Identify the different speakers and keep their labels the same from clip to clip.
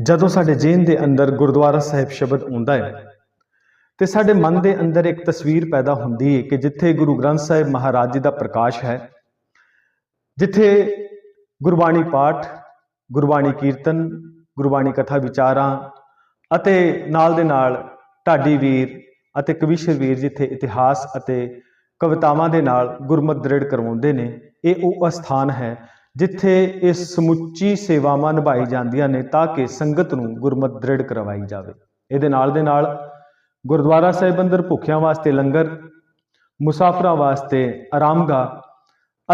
Speaker 1: ਜਦੋਂ ਸਾਡੇ ਜੇਨ ਦੇ ਅੰਦਰ ਗੁਰਦੁਆਰਾ ਸਾਹਿਬ ਸ਼ਬਦ ਆਉਂਦਾ ਹੈ, ਤੇ ਸਾਡੇ ਮਨ ਦੇ ਅੰਦਰ ਇੱਕ ਤਸਵੀਰ ਪੈਦਾ ਹੁੰਦੀ ਹੈ ਕਿ ਜਿੱਥੇ ਗੁਰੂ ਗ੍ਰੰਥ ਸਾਹਿਬ ਮਹਾਰਾਜ ਜੀ ਦਾ ਪ੍ਰਕਾਸ਼ ਹੈ, ਜਿੱਥੇ ਗੁਰਬਾਣੀ ਪਾਠ, ਗੁਰਬਾਣੀ ਕੀਰਤਨ, ਗੁਰਬਾਣੀ ਕਥਾ ਵਿਚਾਰਾਂ ਅਤੇ ਨਾਲ ਦੇ ਨਾਲ ਢਾਡੀ ਵੀਰ ਅਤੇ ਕਵੀਸ਼ਰ ਵੀਰ ਜਿੱਥੇ ਇਤਿਹਾਸ ਅਤੇ ਕਵਿਤਾਵਾਂ ਦੇ ਨਾਲ ਗੁਰਮਤ ਦ੍ਰਿੜ ਕਰਵਾਉਂਦੇ ਨੇ, ਇਹ ਉਹ ਅਸਥਾਨ ਹੈ ਜਿੱਥੇ ਇਹ ਸਮੁੱਚੀ ਸੇਵਾਵਾਂ ਨਿਭਾਈ ਜਾਂਦੀਆਂ ਨੇ ਤਾਂ ਕਿ ਸੰਗਤ ਨੂੰ ਗੁਰਮਤਿ ਦ੍ਰਿੜ ਕਰਵਾਈ ਜਾਵੇ। ਇਹਦੇ ਨਾਲ ਦੇ ਨਾਲ ਗੁਰਦੁਆਰਾ ਸਾਹਿਬ ਅੰਦਰ ਭੁੱਖਿਆਂ ਵਾਸਤੇ ਲੰਗਰ, ਮੁਸਾਫਰਾਂ ਵਾਸਤੇ ਆਰਾਮਗਾਹ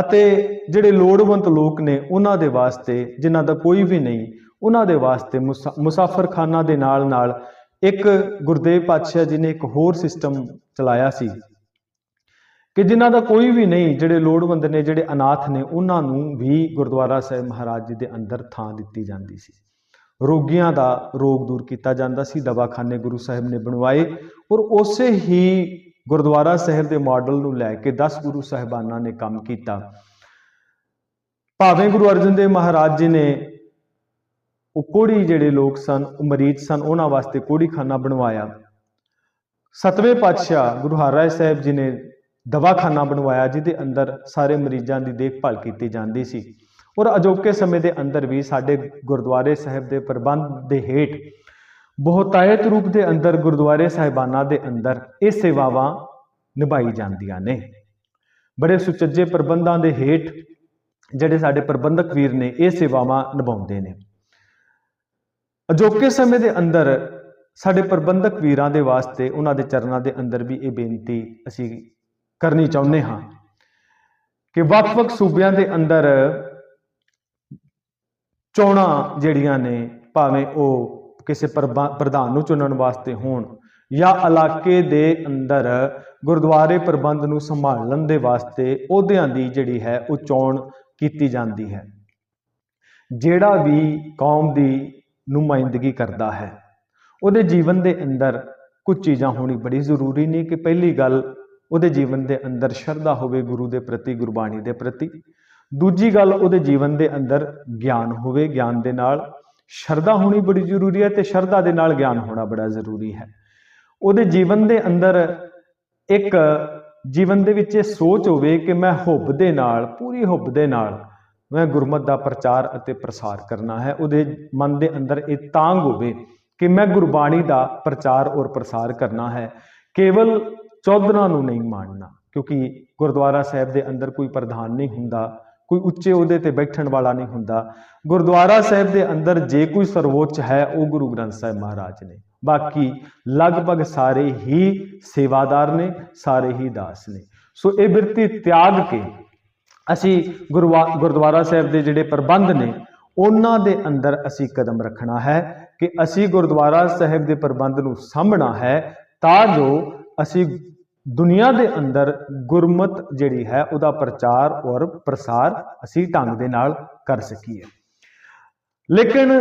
Speaker 1: ਅਤੇ ਜਿਹੜੇ ਲੋੜਵੰਦ ਲੋਕ ਨੇ ਉਹਨਾਂ ਦੇ ਵਾਸਤੇ, ਜਿਨ੍ਹਾਂ ਦਾ ਕੋਈ ਵੀ ਨਹੀਂ, ਉਹਨਾਂ ਦੇ ਵਾਸਤੇ ਮੁਸਾ- ਮੁਸਾਫਰਖਾਨਾ ਦੇ ਨਾਲ ਨਾਲ ਇੱਕ ਗੁਰਦੇਵ ਪਾਤਸ਼ਾਹ ਜੀ ਨੇ ਇੱਕ ਹੋਰ ਸਿਸਟਮ ਚਲਾਇਆ ਸੀ। ਕਿ ਜਿਨ੍ਹਾਂ ਦਾ ਕੋਈ ਵੀ ਨਹੀਂ, ਜਿਹੜੇ ਲੋੜਵੰਦ ਨੇ, ਜਿਹੜੇ ਅਨਾਥ ਨੇ, ਉਹਨਾਂ ਨੂੰ ਵੀ ਗੁਰਦੁਆਰਾ ਸਾਹਿਬ ਮਹਾਰਾਜ ਜੀ ਦੇ ਅੰਦਰ ਥਾਂ ਦਿੱਤੀ ਜਾਂਦੀ ਸੀ। ਰੋਗੀਆਂ ਦਾ ਰੋਗ ਦੂਰ ਕੀਤਾ ਜਾਂਦਾ ਸੀ, ਦਵਾਖਾਨੇ ਗੁਰੂ ਸਾਹਿਬ ਨੇ ਬਣਵਾਏ ਔਰ ਉਸੇ ਹੀ ਗੁਰਦੁਆਰਾ ਸਾਹਿਬ ਦੇ ਮਾਡਲ ਨੂੰ ਲੈ ਕੇ 10 ਗੁਰੂ ਸਾਹਿਬਾਨਾਂ ਨੇ ਕੰਮ ਕੀਤਾ। ਭਾਵੇਂ ਗੁਰੂ ਅਰਜਨ ਦੇਵ ਮਹਾਰਾਜ ਜੀ ਨੇ ਉਹ ਕੋੜੀ ਜਿਹੜੇ ਲੋਕ ਸਨ, ਉਹ ਮਰੀਜ਼ ਸਨ, ਉਹਨਾਂ ਵਾਸਤੇ ਕੋੜੀਖਾਨਾ ਬਣਵਾਇਆ। ਸਤਵੇਂ ਪਾਤਸ਼ਾਹ ਗੁਰੂ ਹਰਿਰਾਏ ਸਾਹਿਬ ਜੀ ਨੇ ਦਵਾਖਾਨਾ ਬਣਵਾਇਆ, ਜਿਹਦੇ ਅੰਦਰ ਸਾਰੇ ਮਰੀਜ਼ਾਂ ਦੀ ਦੇਖਭਾਲ ਕੀਤੀ ਜਾਂਦੀ ਸੀ। ਔਰ ਅਜੋਕੇ ਸਮੇਂ ਦੇ ਅੰਦਰ ਵੀ ਸਾਡੇ ਗੁਰਦੁਆਰੇ ਸਾਹਿਬ ਦੇ ਪ੍ਰਬੰਧ ਦੇ ਹੇਠ ਬਹੁਤਾਇਤ ਰੂਪ ਦੇ ਅੰਦਰ ਗੁਰਦੁਆਰੇ ਸਾਹਿਬਾਨਾਂ ਦੇ ਅੰਦਰ ਇਹ ਸੇਵਾਵਾਂ ਨਿਭਾਈ ਜਾਂਦੀਆਂ ਨੇ। ਬੜੇ ਸੁਚੱਜੇ ਪ੍ਰਬੰਧਾਂ ਦੇ ਹੇਠ ਜਿਹੜੇ ਸਾਡੇ ਪ੍ਰਬੰਧਕ ਵੀਰ ਨੇ ਇਹ ਸੇਵਾਵਾਂ ਨਿਭਾਉਂਦੇ ਨੇ। ਅਜੋਕੇ ਸਮੇਂ ਦੇ ਅੰਦਰ ਸਾਡੇ ਪ੍ਰਬੰਧਕ ਵੀਰਾਂ ਦੇ ਵਾਸਤੇ ਉਹਨਾਂ ਦੇ ਚਰਨਾਂ ਦੇ ਅੰਦਰ ਵੀ ਇਹ ਬੇਨਤੀ ਅਸੀਂ ਕਰਨੀ ਚਾਹੁੰਦੇ ਹਾਂ ਕਿ ਵੱਖ-ਵੱਖ ਸੂਬਿਆਂ ਦੇ ਅੰਦਰ ਚੋਣਾਂ ਜਿਹੜੀਆਂ ਨੇ, ਭਾਵੇਂ ਉਹ ਕਿਸੇ ਪ੍ਰਬਾ- ਪ੍ਰਧਾਨ ਨੂੰ ਚੁਣਨ ਵਾਸਤੇ ਹੋਣ ਜਾਂ ਇਲਾਕੇ ਦੇ ਅੰਦਰ ਗੁਰਦੁਆਰੇ ਪ੍ਰਬੰਧ ਨੂੰ ਸੰਭਾਲਣ ਦੇ ਵਾਸਤੇ ਅਹੁਦਿਆਂ ਦੀ ਜਿਹੜੀ ਹੈ ਉਹ ਚੋਣ ਕੀਤੀ ਜਾਂਦੀ ਹੈ। ਜਿਹੜਾ ਵੀ ਕੌਮ ਦੀ ਨੁਮਾਇੰਦਗੀ ਕਰਦਾ ਹੈ, ਉਹਦੇ ਜੀਵਨ ਦੇ ਅੰਦਰ ਕੁਝ ਚੀਜ਼ਾਂ ਹੋਣੀ ਬੜੀ ਜ਼ਰੂਰੀ ਨੇ ਕਿ ਪਹਿਲੀ ਗੱਲ ਉਹਦੇ ਜੀਵਨ ਦੇ ਅੰਦਰ ਸ਼ਰਧਾ ਹੋਵੇ ਗੁਰੂ ਦੇ ਪ੍ਰਤੀ, ਗੁਰਬਾਣੀ ਦੇ ਪ੍ਰਤੀ। ਦੂਜੀ ਗੱਲ, ਉਹਦੇ ਜੀਵਨ ਦੇ ਅੰਦਰ ਗਿਆਨ ਹੋਵੇ, ਗਿਆਨ ਦੇ ਨਾਲ ਸ਼ਰਧਾ ਹੋਣੀ ਬੜੀ ਜ਼ਰੂਰੀ ਹੈ ਤੇ ਸ਼ਰਧਾ ਦੇ ਨਾਲ ਗਿਆਨ ਹੋਣਾ ਬੜਾ ਜ਼ਰੂਰੀ ਹੈ। ਉਹਦੇ ਜੀਵਨ ਦੇ ਅੰਦਰ ਇੱਕ ਜੀਵਨ ਦੇ ਵਿੱਚ ਇਹ ਸੋਚ ਹੋਵੇ ਕਿ ਮੈਂ ਹੁੱਬ ਦੇ ਨਾਲ, ਪੂਰੀ ਹੁੱਬ ਦੇ ਨਾਲ ਮੈਂ ਗੁਰਮਤ ਦਾ ਪ੍ਰਚਾਰ ਅਤੇ ਪ੍ਰਸਾਰ ਕਰਨਾ ਹੈ। ਉਹਦੇ ਮਨ ਦੇ ਅੰਦਰ ਇਹ ਤਾਂਗ ਹੋਵੇ ਕਿ ਮੈਂ ਗੁਰਬਾਣੀ ਦਾ ਪ੍ਰਚਾਰ ਔਰ ਪ੍ਰਸਾਰ ਕਰਨਾ ਹੈ। ਕੇਵਲ ਚੌਧਰਾਂ ਨੂੰ ਨਹੀਂ ਮੰਨਣਾ ਕਿਉਂਕਿ ਗੁਰਦੁਆਰਾ ਸਾਹਿਬ ਦੇ ਅੰਦਰ ਕੋਈ ਪ੍ਰਧਾਨ ਨਹੀਂ ਹੁੰਦਾ, ਕੋਈ ਉੱਚੇ ਅਹੁਦੇ ਤੇ ਬੈਠਣ ਵਾਲਾ ਨਹੀਂ ਹੁੰਦਾ। ਗੁਰਦੁਆਰਾ ਸਾਹਿਬ ਦੇ ਅੰਦਰ ਜੇ ਕੋਈ ਸਰਵੋੱਚ ਹੈ, ਉਹ ਗੁਰੂ ਗ੍ਰੰਥ ਸਾਹਿਬ ਮਹਾਰਾਜ ਨੇ। ਬਾਕੀ ਲਗਭਗ ਸਾਰੇ ਹੀ ਸੇਵਾਦਾਰ ਨੇ, ਸਾਰੇ ਹੀ ਦਾਸ ਨੇ। ਸੋ ਇਹ ਬਿਰਤੀ ਤਿਆਗ ਕੇ ਅਸੀਂ ਗੁਰਵਾ- ਗੁਰਦੁਆਰਾ ਸਾਹਿਬ ਦੇ ਜਿਹੜੇ ਪ੍ਰਬੰਧ ਨੇ, ਉਹਨਾਂ ਦੇ ਅੰਦਰ ਅਸੀਂ ਕਦਮ ਰੱਖਣਾ ਹੈ ਕਿ ਅਸੀਂ ਗੁਰਦੁਆਰਾ ਸਾਹਿਬ ਦੇ ਪ੍ਰਬੰਧ ਨੂੰ ਸਾਂਭਣਾ ਹੈ, ਤਾਂ ਜੋ ਅਸੀਂ ਦੁਨੀਆ ਦੇ ਅੰਦਰ ਗੁਰਮਤ ਜਿਹੜੀ ਹੈ, ਉਹਦਾ ਪ੍ਰਚਾਰ ਔਰ ਪ੍ਰਸਾਰ ਅਸੀਂ ਢੰਗ ਦੇ ਨਾਲ ਕਰ ਸਕੀਏ। ਲੇਕਿਨ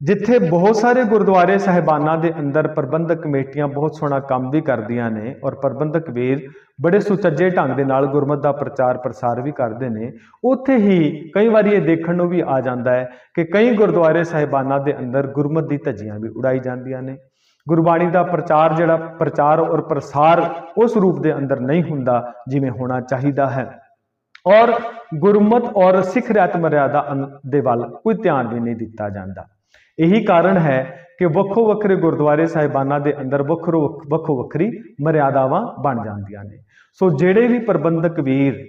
Speaker 1: ਜਿੱਥੇ ਬਹੁਤ ਸਾਰੇ ਗੁਰਦੁਆਰੇ ਸਾਹਿਬਾਨਾਂ ਦੇ ਅੰਦਰ ਪ੍ਰਬੰਧਕ ਕਮੇਟੀਆਂ ਬਹੁਤ ਸੋਹਣਾ ਕੰਮ ਵੀ ਕਰਦੀਆਂ ਨੇ ਔਰ ਪ੍ਰਬੰਧਕ ਵੀਰ ਬੜੇ ਸੁਚੱਜੇ ਢੰਗ ਦੇ ਨਾਲ ਗੁਰਮਤ ਦਾ ਪ੍ਰਚਾਰ ਪ੍ਰਸਾਰ ਵੀ ਕਰਦੇ ਨੇ, ਉੱਥੇ ਹੀ ਕਈ ਵਾਰੀ ਇਹ ਦੇਖਣ ਨੂੰ ਵੀ ਆ ਜਾਂਦਾ ਹੈ ਕਿ ਕਈ ਗੁਰਦੁਆਰੇ ਸਾਹਿਬਾਨਾਂ ਦੇ ਅੰਦਰ ਗੁਰਮਤ ਦੀ ਧੱਜੀਆਂ ਵੀ ਉਡਾਈ ਜਾਂਦੀਆਂ ਨੇ। ਗੁਰਬਾਣੀ ਦਾ ਪ੍ਰਚਾਰ ਜਿਹੜਾ ਪ੍ਰਚਾਰ ਔਰ ਪ੍ਰਸਾਰ ਉਸ ਰੂਪ ਦੇ ਅੰਦਰ ਨਹੀਂ ਹੁੰਦਾ ਜਿਵੇਂ ਹੋਣਾ ਚਾਹੀਦਾ ਹੈ। ਔਰ ਗੁਰਮਤ ਔਰ ਸਿੱਖ ਰਿਆਤ ਮਰਿਆਦਾ ਦੇ ਵੱਲ ਕੋਈ ਧਿਆਨ ਵੀ ਨਹੀਂ ਦਿੱਤਾ ਜਾਂਦਾ। ਇਹੀ ਕਾਰਨ ਹੈ ਕਿ ਵੱਖੋ ਵੱਖਰੇ ਗੁਰਦੁਆਰੇ ਸਾਹਿਬਾਨਾਂ ਦੇ ਅੰਦਰ ਵੱਖਰੋ ਵੱਖੋ ਵੱਖਰੀ ਮਰਿਆਦਾਵਾਂ ਬਣ ਜਾਂਦੀਆਂ ਨੇ। ਸੋ ਜਿਹੜੇ ਵੀ ਪ੍ਰਬੰਧਕ ਵੀਰ,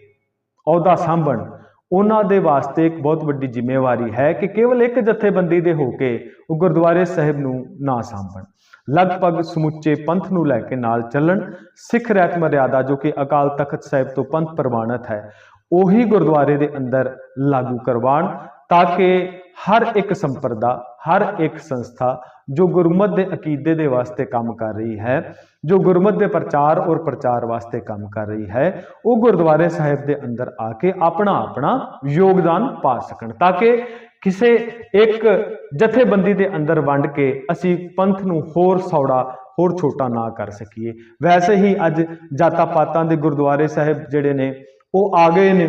Speaker 1: ਅਹੁਦਾ ਸਾਂਭਣ ਉਹਨਾਂ ਦੇ ਵਾਸਤੇ ਇੱਕ ਬਹੁਤ ਵੱਡੀ ਜ਼ਿੰਮੇਵਾਰੀ ਹੈ ਕਿ ਕੇਵਲ ਇੱਕ ਜਥੇਬੰਦੀ ਦੇ ਹੋ ਕੇ ਉਹ ਗੁਰਦੁਆਰੇ ਸਾਹਿਬ ਨੂੰ ਨਾ ਸਾਂਭਣ। ਲਗਭਗ ਸਮੁੱਚੇ ਪੰਥ ਨੂੰ ਲੈ ਕੇ ਨਾਲ ਚੱਲਣ, ਸਿੱਖ ਰਹਿਤ ਮਰਿਆਦਾ ਜੋ ਕਿ ਅਕਾਲ ਤਖਤ ਸਾਹਿਬ ਤੋਂ ਪੰਥ ਪ੍ਰਵਾਨਿਤ ਹੈ, ਉਹੀ ਗੁਰਦੁਆਰੇ ਦੇ ਅੰਦਰ ਲਾਗੂ ਕਰਵਾਉਣ ਤਾਂ ਕਿ ਹਰ ਇੱਕ ਸੰਪਰਦਾ, ਹਰ ਇੱਕ ਸੰਸਥਾ ਜੋ ਗੁਰਮਤ ਦੇ ਅਕੀਦੇ ਦੇ ਵਾਸਤੇ ਕੰਮ ਕਰ ਰਹੀ ਹੈ, ਜੋ ਗੁਰਮਤ ਦੇ ਪ੍ਰਚਾਰ ਔਰ ਪ੍ਰਚਾਰ ਵਾਸਤੇ ਕੰਮ ਕਰ ਰਹੀ ਹੈ, ਉਹ ਗੁਰਦੁਆਰੇ ਸਾਹਿਬ ਦੇ ਅੰਦਰ ਆ ਕੇ ਆਪਣਾ ਆਪਣਾ ਯੋਗਦਾਨ ਪਾ ਸਕਣ ਤਾਂ ਕਿ ਕਿਸੇ ਇੱਕ ਜਥੇਬੰਦੀ ਦੇ ਅੰਦਰ ਵੰਡ ਕੇ ਅਸੀਂ ਪੰਥ ਨੂੰ ਹੋਰ ਸੌੜਾ, ਹੋਰ ਛੋਟਾ ਨਾ ਕਰ ਸਕੀਏ। ਵੈਸੇ ਹੀ ਅੱਜ ਜਾਤਾਂ ਪਾਤਾਂ ਦੇ ਗੁਰਦੁਆਰੇ ਸਾਹਿਬ ਜਿਹੜੇ ਨੇ, ਉਹ ਆ ਗਏ ਨੇ।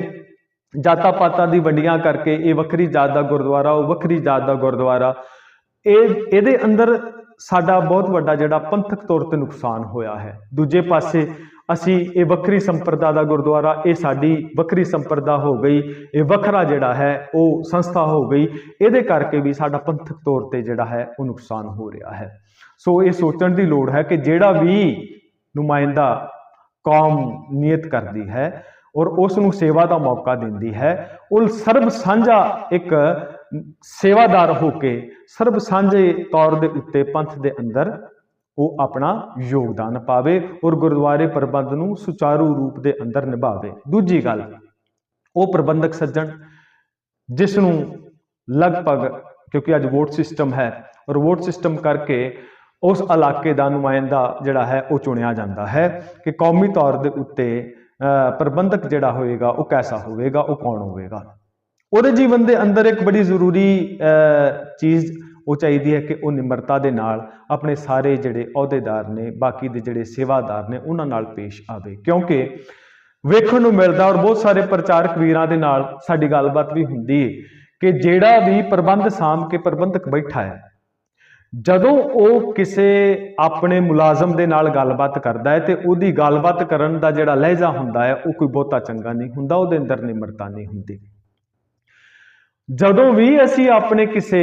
Speaker 1: ਜਾਤਾਂ ਪਾਤਾਂ ਦੀ ਵੰਡੀਆਂ ਕਰਕੇ ਇਹ ਵੱਖਰੀ ਜਾਤ ਦਾ ਗੁਰਦੁਆਰਾ, ਉਹ ਵੱਖਰੀ ਜਾਤ ਦਾ ਗੁਰਦੁਆਰਾ, ਇਹ, ਇਹਦੇ ਅੰਦਰ ਸਾਡਾ ਬਹੁਤ ਵੱਡਾ ਜਿਹੜਾ ਪੰਥਕ ਤੌਰ ਤੇ ਨੁਕਸਾਨ ਹੋਇਆ ਹੈ। ਦੂਜੇ ਪਾਸੇ ਅਸੀਂ ਇਹ ਵੱਖਰੀ ਸੰਪਰਦਾ ਦਾ ਗੁਰਦੁਆਰਾ, ਇਹ ਸਾਡੀ ਵੱਖਰੀ ਸੰਪਰਦਾ ਹੋ ਗਈ, ਇਹ ਵੱਖਰਾ ਜਿਹੜਾ ਹੈ, ਉਹ ਸੰਸਥਾ ਹੋ ਗਈ, ਇਹਦੇ ਕਰਕੇ ਵੀ ਸਾਡਾ ਪੰਥਕ ਤੌਰ ਤੇ ਜਿਹੜਾ ਹੈ, ਉਹ ਨੁਕਸਾਨ ਹੋ ਰਿਹਾ ਹੈ। ਸੋ ਇਹ ਸੋਚਣ ਦੀ ਲੋੜ ਹੈ ਕਿ ਜਿਹੜਾ ਵੀ ਨੁਮਾਇੰਦਾ ਕੌਮ ਨੀਅਤ ਕਰਦੀ ਹੈ ਔਰ ਉਸ ਨੂੰ ਸੇਵਾ ਦਾ ਮੌਕਾ ਦਿੰਦੀ ਹੈ। ਉਹ ਸਰਬ ਸਾਂਝਾ ਇੱਕ ਸੇਵਾਦਾਰ ਹੋ ਕੇ ਸਰਬ ਸਾਂਝੇ ਤੌਰ ਦੇ ਉੱਤੇ ਪੰਥ ਦੇ ਅੰਦਰ ਉਹ ਆਪਣਾ ਯੋਗਦਾਨ ਪਾਵੇ ਔਰ ਗੁਰਦੁਆਰੇ ਪ੍ਰਬੰਧ ਨੂੰ ਸੁਚਾਰੂ ਰੂਪ ਦੇ ਅੰਦਰ ਨਿਭਾਵੇ। ਦੂਜੀ ਗੱਲ, ਉਹ ਪ੍ਰਬੰਧਕ ਸੱਜਣ ਜਿਸ ਨੂੰ ਲਗਭਗ, ਕਿਉਂਕਿ ਅੱਜ ਵੋਟ ਸਿਸਟਮ ਹੈ, ਔਰ ਵੋਟ ਸਿਸਟਮ ਕਰਕੇ ਉਸ ਇਲਾਕੇ ਦਾ ਨੁਮਾਇੰਦਾ ਜਿਹੜਾ ਹੈ ਉਹ ਚੁਣਿਆ ਜਾਂਦਾ ਹੈ ਕਿ ਕੌਮੀ ਤੌਰ ਦੇ ਉੱਤੇ ਪ੍ਰਬੰਧਕ ਜਿਹੜਾ ਹੋਏਗਾ, ਉਹ ਕੈਸਾ ਹੋਵੇਗਾ, ਉਹ ਕੌਣ ਹੋਵੇਗਾ? ਉਹਦੇ ਜੀਵਨ ਦੇ ਅੰਦਰ ਇੱਕ ਬੜੀ ਜ਼ਰੂਰੀ ਚੀਜ਼ ਉਹ ਚਾਹੀਦੀ ਹੈ ਕਿ ਉਹ ਨਿਮਰਤਾ ਦੇ ਨਾਲ ਆਪਣੇ ਸਾਰੇ ਜਿਹੜੇ ਅਹੁਦੇਦਾਰ ਨੇ, ਬਾਕੀ ਦੇ ਜਿਹੜੇ ਸੇਵਾਦਾਰ ਨੇ, ਉਹਨਾਂ ਨਾਲ ਪੇਸ਼ ਆਵੇ। ਕਿਉਂਕਿ ਵੇਖਣ ਨੂੰ ਮਿਲਦਾ ਔਰ ਬਹੁਤ ਸਾਰੇ ਪ੍ਰਚਾਰਕ ਵੀਰਾਂ ਦੇ ਨਾਲ ਸਾਡੀ ਗੱਲਬਾਤ ਵੀ ਹੁੰਦੀ ਹੈ ਕਿ ਜਿਹੜਾ ਵੀ ਪ੍ਰਬੰਧ ਸਾਂਭ ਕੇ ਪ੍ਰਬੰਧਕ ਬੈਠਾ ਹੈ ਜਦੋਂ ਉਹ ਕਿਸੇ ਆਪਣੇ ਮੁਲਾਜ਼ਮ ਦੇ ਨਾਲ ਗੱਲਬਾਤ ਕਰਦਾ ਹੈ ਤੇ ਉਹਦੀ ਗੱਲਬਾਤ ਕਰਨ ਦਾ ਜਿਹੜਾ ਲਹਿਜਾ ਹੁੰਦਾ ਹੈ, ਉਹ ਕੋਈ ਬਹੁਤਾ ਚੰਗਾ ਨਹੀਂ ਹੁੰਦਾ, ਉਹਦੇ ਅੰਦਰ ਨਿਮਰਤਾ ਨਹੀਂ ਹੁੰਦੀ। ਜਦੋਂ ਵੀ ਅਸੀਂ ਆਪਣੇ ਕਿਸੇ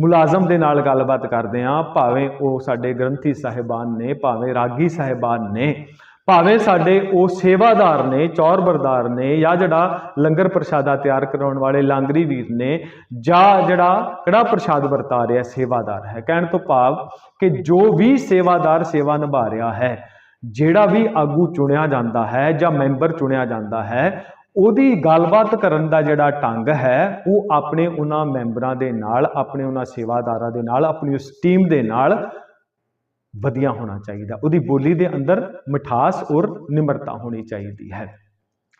Speaker 1: ਮੁਲਾਜ਼ਮ ਦੇ ਨਾਲ ਗੱਲਬਾਤ ਕਰਦੇ ਹਾਂ, ਭਾਵੇਂ ਉਹ ਸਾਡੇ ਗ੍ਰੰਥੀ ਸਾਹਿਬਾਨ ਨੇ, ਭਾਵੇਂ ਰਾਗੀ ਸਾਹਿਬਾਨ ਨੇ ਭਾਵੇਂ ਸਾਡੇ ਉਹ ਸੇਵਾਦਾਰ ਨੇ ਚੌਰ ਬਰਦਾਰ ਨੇ ਜਾਂ ਜਿਹੜਾ ਲੰਗਰ ਪ੍ਰਸ਼ਾਦਾ ਤਿਆਰ ਕਰਾਉਣ ਵਾਲੇ ਲਾਂਗਰੀ ਵੀਰ ਨੇ ਜਾਂ ਜਿਹੜਾ ਕੜਾ ਪ੍ਰਸ਼ਾਦ ਵਰਤਾ ਰਿਹਾ, ਸੇਵਾਦਾਰ ਹੈ। ਕਹਿਣ ਤੋਂ ਭਾਵ ਕਿ ਜੋ ਵੀ ਸੇਵਾਦਾਰ ਸੇਵਾ ਨਿਭਾ ਰਿਹਾ ਹੈ, ਜਿਹੜਾ ਵੀ ਆਗੂ ਚੁਣਿਆ ਜਾਂਦਾ ਹੈ ਜਾਂ ਮੈਂਬਰ ਚੁਣਿਆ ਜਾਂਦਾ ਹੈ, ਉਹਦੀ ਗੱਲਬਾਤ ਕਰਨ ਦਾ ਜਿਹੜਾ ਢੰਗ ਹੈ, ਉਹ ਆਪਣੇ ਉਹਨਾਂ ਮੈਂਬਰਾਂ ਦੇ ਨਾਲ, ਆਪਣੇ ਉਹਨਾਂ ਸੇਵਾਦਾਰਾਂ ਦੇ ਨਾਲ, ਆਪਣੀ ਉਸ ਟੀਮ ਦੇ ਨਾਲ ਵਧੀਆ ਹੋਣਾ ਚਾਹੀਦਾ। ਉਹਦੀ ਬੋਲੀ ਦੇ ਅੰਦਰ ਮਿਠਾਸ ਔਰ ਨਿਮਰਤਾ ਹੋਣੀ ਚਾਹੀਦੀ ਹੈ।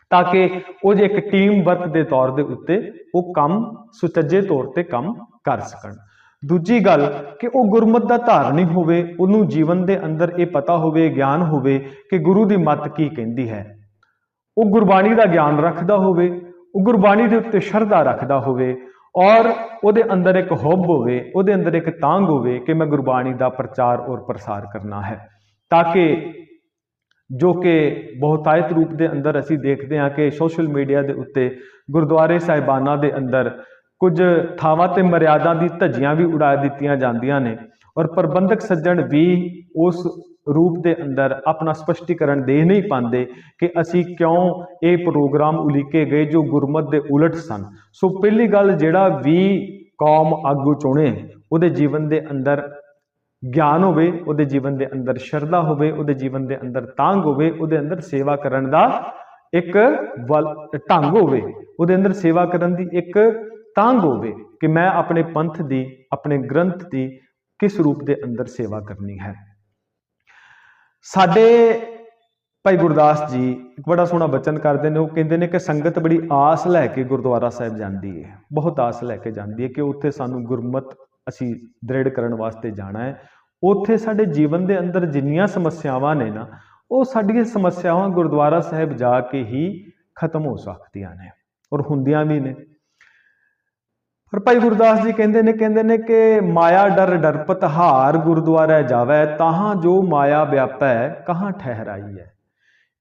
Speaker 1: ਤਾਂ ਕਿ ਉਹ ਜੇ ਇੱਕ ਟੀਮ ਵਰਕ ਦੇ ਤੌਰ ਦੇ ਉੱਤੇ ਉਹ ਕੰਮ ਸੁਚੱਜੇ ਤੌਰ ਤੇ ਕੰਮ ਕਰ ਸਕਣ। ਦੂਜੀ ਗੱਲ ਕਿ ਉਹ ਗੁਰਮਤ ਦਾ ਧਾਰਨੀ ਹੋਵੇ, ਉਹਨੂੰ ਜੀਵਨ ਦੇ ਅੰਦਰ ਇਹ ਪਤਾ ਹੋਵੇ, ਗਿਆਨ ਹੋਵੇ ਕਿ ਗੁਰੂ ਦੀ ਮੱਤ ਕੀ ਕਹਿੰਦੀ ਹੈ। ਉਹ ਗੁਰਬਾਣੀ ਦਾ ਗਿਆਨ ਰੱਖਦਾ ਹੋਵੇ, ਉਹ ਗੁਰਬਾਣੀ ਦੇ ਉੱਤੇ ਸ਼ਰਧਾ ਰੱਖਦਾ ਹੋਵੇ ਔਰ ਉਹਦੇ ਅੰਦਰ ਇੱਕ ਹੁਬ ਹੋਵੇ, ਉਹਦੇ ਅੰਦਰ ਇੱਕ ਤਾਂਗ ਹੋਵੇ ਕਿ ਮੈਂ ਗੁਰਬਾਣੀ ਦਾ ਪ੍ਰਚਾਰ ਔਰ ਪ੍ਰਸਾਰ ਕਰਨਾ ਹੈ। ਤਾਂ ਕਿ ਜੋ ਕਿ ਬਹੁਤਾਇਤ ਰੂਪ ਦੇ ਅੰਦਰ ਅਸੀਂ ਦੇਖਦੇ ਹਾਂ ਕਿ ਸੋਸ਼ਲ ਮੀਡੀਆ ਦੇ ਉੱਤੇ, ਗੁਰਦੁਆਰੇ ਸਾਹਿਬਾਨਾਂ ਦੇ ਅੰਦਰ ਕੁਝ ਥਾਵਾਂ ਤੇ ਮਰਿਆਦਾ ਦੀ ਧੱਜੀਆਂ ਵੀ ਉਡਾ ਦਿੱਤੀਆਂ ਜਾਂਦੀਆਂ ਨੇ। ਔਰ ਪ੍ਰਬੰਧਕ ਸੱਜਣ ਵੀ ਉਸ ਰੂਪ ਦੇ ਅੰਦਰ ਆਪਣਾ ਸਪਸ਼ਟੀਕਰਨ ਦੇ ਨਹੀਂ ਪਾਉਂਦੇ ਕਿ ਅਸੀਂ ਕਿਉਂ ਇਹ ਪ੍ਰੋਗਰਾਮ ਉਲੀਕੇ ਗਏ ਜੋ ਗੁਰਮਤ ਦੇ ਉਲਟ ਸਨ। ਸੋ ਪਹਿਲੀ ਗੱਲ ਜਿਹੜਾ ਵੀ ਕੌਮ ਆਗੂ ਚੁਣੇ, ਉਹਦੇ ਜੀਵਨ ਦੇ ਅੰਦਰ ਗਿਆਨ ਹੋਵੇ, ਉਹਦੇ ਜੀਵਨ ਦੇ ਅੰਦਰ ਸ਼ਰਧਾ ਹੋਵੇ, ਉਹਦੇ ਜੀਵਨ ਦੇ ਅੰਦਰ ਤਾਂਗ ਹੋਵੇ, ਉਹਦੇ ਅੰਦਰ ਸੇਵਾ ਕਰਨ ਦਾ ਇੱਕ ਵੱਲ- ਢੰਗ ਹੋਵੇ, ਉਹਦੇ ਅੰਦਰ ਸੇਵਾ ਕਰਨ ਦੀ ਇੱਕ ਤਾਂਗ ਹੋਵੇ ਕਿ ਮੈਂ ਆਪਣੇ ਪੰਥ ਦੀ, ਆਪਣੇ ਗ੍ਰੰਥ ਦੀ ਕਿਸ ਰੂਪ ਦੇ ਅੰਦਰ ਸੇਵਾ ਕਰਨੀ ਹੈ? ਸਾਡੇ ਭਾਈ ਗੁਰਦਾਸ ਜੀ ਇੱਕ ਬੜਾ ਸੋਹਣਾ ਬਚਨ ਕਰਦੇ ਨੇ, ਉਹ ਕਹਿੰਦੇ ਨੇ ਕਿ ਸੰਗਤ ਬੜੀ ਆਸ ਲੈ ਕੇ ਗੁਰਦੁਆਰਾ ਸਾਹਿਬ ਜਾਂਦੀ ਹੈ। ਬਹੁਤ ਆਸ ਲੈ ਕੇ ਜਾਂਦੀ ਹੈ ਕਿ ਉੱਥੇ ਸਾਨੂੰ ਗੁਰਮਤ ਅਸੀਂ ਦ੍ਰਿੜ ਕਰਨ ਵਾਸਤੇ ਜਾਣਾ ਹੈ। ਉੱਥੇ ਸਾਡੇ ਜੀਵਨ ਦੇ ਅੰਦਰ ਜਿੰਨੀਆਂ ਸਮੱਸਿਆਵਾਂ ਨੇ ਨਾ, ਉਹ ਸਾਡੀਆਂ ਸਮੱਸਿਆਵਾਂ ਗੁਰਦੁਆਰਾ ਸਾਹਿਬ ਜਾ ਕੇ ਹੀ ਖਤਮ ਹੋ ਸਕਦੀਆਂ ਨੇ। ਔਰ ਹੁੰਦੀਆਂ ਵੀ ਨੇ। ਪਰ ਭਾਈ ਗੁਰਦਾਸ ਜੀ ਕਹਿੰਦੇ ਨੇ ਕਹਿੰਦੇ ਨੇ ਕਿ ਮਾਇਆ ਡਰ ਡਰਪਤ ਹਾਰ ਗੁਰਦੁਆਰਾ ਜਾਵੇ, ਤਾਹਾਂ ਜੋ ਮਾਇਆ ਵਿਆਪੈ, ਕਹਾਂ ਠਹਿਰਾਈ ਹੈ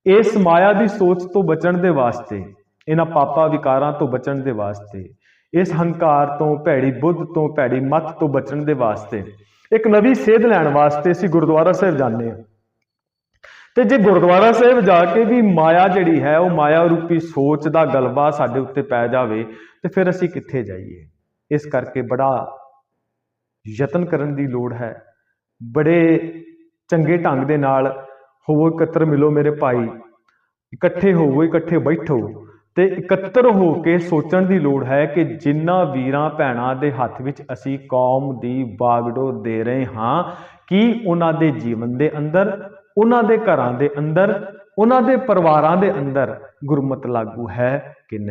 Speaker 1: ਇਸ ਮਾਇਆ ਦੀ ਸੋਚ ਤੋਂ ਬਚਣ ਦੇ ਵਾਸਤੇ, ਇਹਨਾਂ ਪਾਪਾ ਵਿਕਾਰਾਂ ਤੋਂ ਬਚਣ ਦੇ ਵਾਸਤੇ, ਇਸ ਹੰਕਾਰ ਤੋਂ, ਭੈੜੀ ਬੁੱਧ ਤੋਂ, ਭੈੜੀ ਮਤ ਤੋਂ ਬਚਣ ਦੇ ਵਾਸਤੇ, ਇੱਕ ਨਵੀਂ ਸੇਧ ਲੈਣ ਵਾਸਤੇ ਅਸੀਂ ਗੁਰਦੁਆਰਾ ਸਾਹਿਬ ਜਾਂਦੇ ਹਾਂ। ਤੇ ਜੇ ਗੁਰਦੁਆਰਾ ਸਾਹਿਬ ਜਾ ਕੇ ਵੀ ਮਾਇਆ ਜਿਹੜੀ ਹੈ, ਉਹ ਮਾਇਆ ਰੂਪੀ ਸੋਚ ਦਾ ਗਲਬਾ ਸਾਡੇ ਉੱਤੇ ਪੈ ਜਾਵੇ, ਤੇ ਫਿਰ ਅਸੀਂ ਕਿੱਥੇ ਜਾਈਏ? ਇਸ ਕਰਕੇ ਬੜਾ ਯਤਨ ਕਰਨ ਦੀ ਲੋੜ ਹੈ। ਬੜੇ ਚੰਗੇ ਢੰਗ ਦੇ ਨਾਲ ਹੋਵੋ, ਇਕੱਤਰ ਮਿਲੋ ਮੇਰੇ ਭਾਈ। ਇਕੱਠੇ ਹੋਵੋ, ਇਕੱਠੇ ਬੈਠੋ ਤੇ ਇਕੱਤਰ ਹੋ ਕੇ ਸੋਚਣ ਦੀ ਲੋੜ ਹੈ ਕਿ ਜਿਨ੍ਹਾਂ ਵੀਰਾਂ ਭੈਣਾਂ ਦੇ ਹੱਥ ਵਿੱਚ ਅਸੀਂ ਕੌਮ ਦੀ ਬਾਗਡੋ ਦੇ ਰਹੇ ਹਾਂ, ਕੀ ਉਹਨਾਂ ਦੇ ਜੀਵਨ ਦੇ ਅੰਦਰ, ਉਹਨਾਂ ਦੇ ਘਰਾਂ ਦੇ ਅੰਦਰ, ਉਹਨਾਂ ਦੇ ਪਰਿਵਾਰਾਂ ਦੇ ਅੰਦਰ ਗੁਰਮਤ ਲਾਗੂ ਹੈ ਕਿ ਨਹੀਂ?